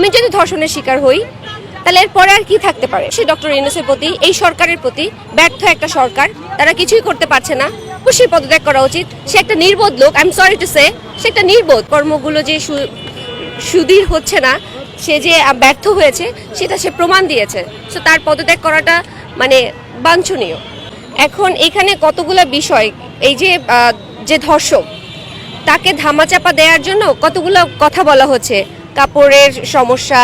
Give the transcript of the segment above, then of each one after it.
আমি যদি ধর্ষণের শিকার হই, তাহলে এরপরে আর কি থাকতে পারে? সে ডক্টর ইউনুসের প্রতি, এই সরকারের প্রতি ব্যর্থ একটা সরকার, তারা কিছুই করতে পারছে না। খুশি পদত্যাগ করা উচিত। সে একটা নির্বোধ লোক I am sorry to say সে একটা নির্বোধ। কর্মগুলো যে সু- সুদীর হচ্ছে না, সে যে ব্যর্থ হয়েছে, সেটা সে প্রমাণ দিয়েছে। সো তার পদত্যাগ করাটা মানে বাঞ্ছনীয়। এখন এখানে কতগুলো বিষয়, এই যে যে ধর্ষক, তাকে ধামাচাপা দেওয়ার জন্য কতগুলো কথা বলা হচ্ছে কাপড়ের সমস্যা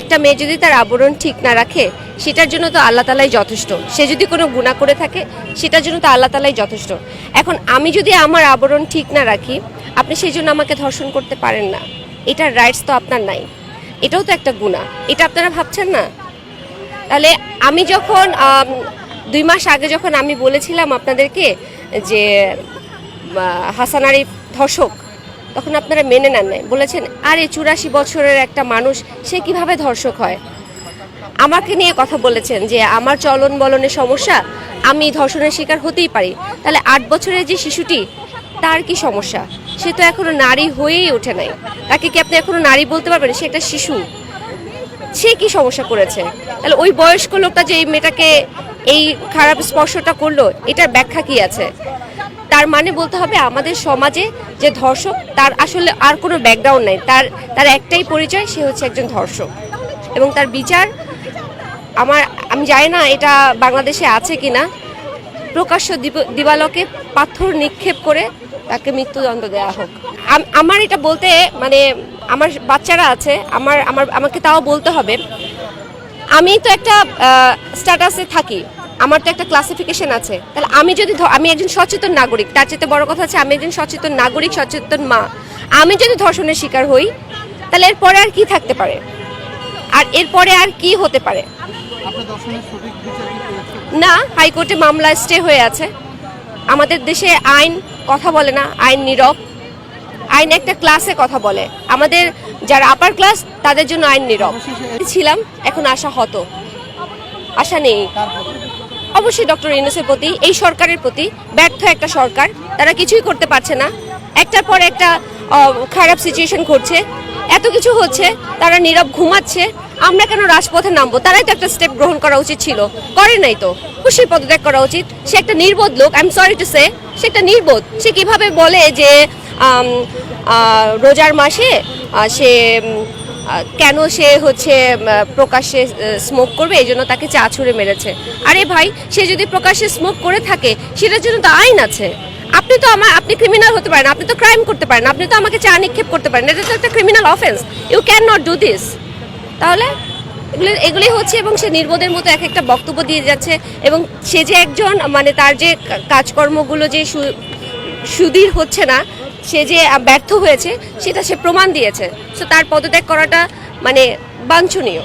একটা মেয়ে যদি তার আবরণ ঠিক না রাখে সেটার জন্য তো আল্লাহ তালাই যথেষ্ট। সে যদি কোনো গুণা করে থাকে সেটার জন্য তো আল্লাহ তালাই যথেষ্ট। এখন আমি যদি আমার আবরণ ঠিক না রাখি আপনি সেই জন্য আমাকে ধর্ষণ করতে পারেন না। এটার রাইটস তো আপনার নাই। এটাও তো একটা গুণা এটা আপনারা ভাবছেন না? তাহলে আমি যখন দুই মাস আগে যখন আমি বলেছিলাম আপনাদেরকে যে আহ, হাসান আরিফ ধর্ষক তখন আপনারা মেনে নেন নাই। বলেছেন, আরে, চুরাশি বছরের একটা মানুষ, সে কীভাবে ধর্ষক হয়? আমাকে নিয়ে কথা বলেছেন যে, আমার চলন বলনের সমস্যা, আমি ধর্ষণের শিকার হতেই পারি। তাহলে আট বছরের যে শিশুটি, তার কি সমস্যা? সে তো এখনও নারী হয়েই ওঠে নাই। তাকে কি আপনি এখনও নারী বলতে পারবেন? সে একটা শিশু। সে কি সমস্যা করেছে? তাহলে ওই বয়স্ক লোকটা যে এই মেয়েটাকে এই খারাপ স্পর্শটা করল, এটার ব্যাখ্যা কি আছে? তার মানে বলতে হবে আমাদের সমাজে যে ধর্ষক, তার আসলে আর কোনো ব্যাকগ্রাউন্ড নাই। তার তার একটাই পরিচয়, সে হচ্ছে একজন ধর্ষক। এবং তার বিচার আমার, আমি জানি না এটা বাংলাদেশে আছে কি না প্রকাশ্য দিবালকে পাথর নিক্ষেপ করে তাকে মৃত্যুদণ্ড দেওয়া হোক। আম- আমার এটা বলতে মানে আমার বাচ্চারা আছে, আমার আমার, আমাকে তাও বলতে হবে। আমি তো একটা স্ট্যাটাসে থাকি। আমার তো একটা ক্লাসিফিকেশন আছে। তাহলে আমি যদি আমি একজন সচেতন নাগরিক তার চেয়ে বড় কথা হচ্ছে আমি একজন সচেতন নাগরিক সচেতন মা। আমি যদি ধর্ষণের শিকার হই তাহলে এরপরে আর কি থাকতে পারে? আর এরপরে আর কি হতে পারে? না হাইকোর্টে মামলা স্টে হয়ে আছে। আমাদের দেশে আইন কথা বলে না আইন নীরব। আইন একটা ক্লাসে কথা বলে। আমাদের যারা আপার ক্লাস তাদের জন্য আইন নীরব। ছিলাম এখন আশা হতো আশা নেই। অবশ্যই ডক্টর ইউনুসের প্রতি, এই সরকারের প্রতি ব্যর্থ একটা সরকার, তারা কিছুই করতে পারছে না। একটার পর একটা খারাপ সিচুয়েশন ঘটছে। এত কিছু হচ্ছে, তারা নীরব ঘুমাচ্ছে। আমরা কেন রাজপথে নামবো? তারাই তো একটা স্টেপ গ্রহণ করা উচিত ছিল। করে নাই তো। অবশ্যই পদত্যাগ করা উচিত। সে একটা নির্বোধ লোক I am sorry to say সে একটা নির্বোধ। সে কীভাবে বলে যে রোজার মাসে সে কেন সে হচ্ছে প্রকাশ্যে স্মোক করবে? এই জন্য তাকে চা ছুঁড়ে মেরেছে। আরে ভাই, সে যদি প্রকাশ্যে স্মোক করে থাকে, সেটার জন্য তো আইন আছে। আপনি তো আমার, আপনি ক্রিমিনাল হতে পারেন, আপনি তো ক্রাইম করতে পারেন, আপনি তো আমাকে চা নিক্ষেপ করতে পারেন, এটা তো একটা criminal offence you can not do this তাহলে, এগুলো, এগুলি হচ্ছে এবং সে নির্বোধের মতো এক একটা বক্তব্য দিয়ে যাচ্ছে এবং সে যে একজন মানে তার যে কাজকর্মগুলো যে সুদীর হচ্ছে না সে যে ব্যর্থ হয়েছে সেটা সে প্রমাণ দিয়েছে। সো তার পদত্যাগ করাটা মানে বাঞ্ছনীয়।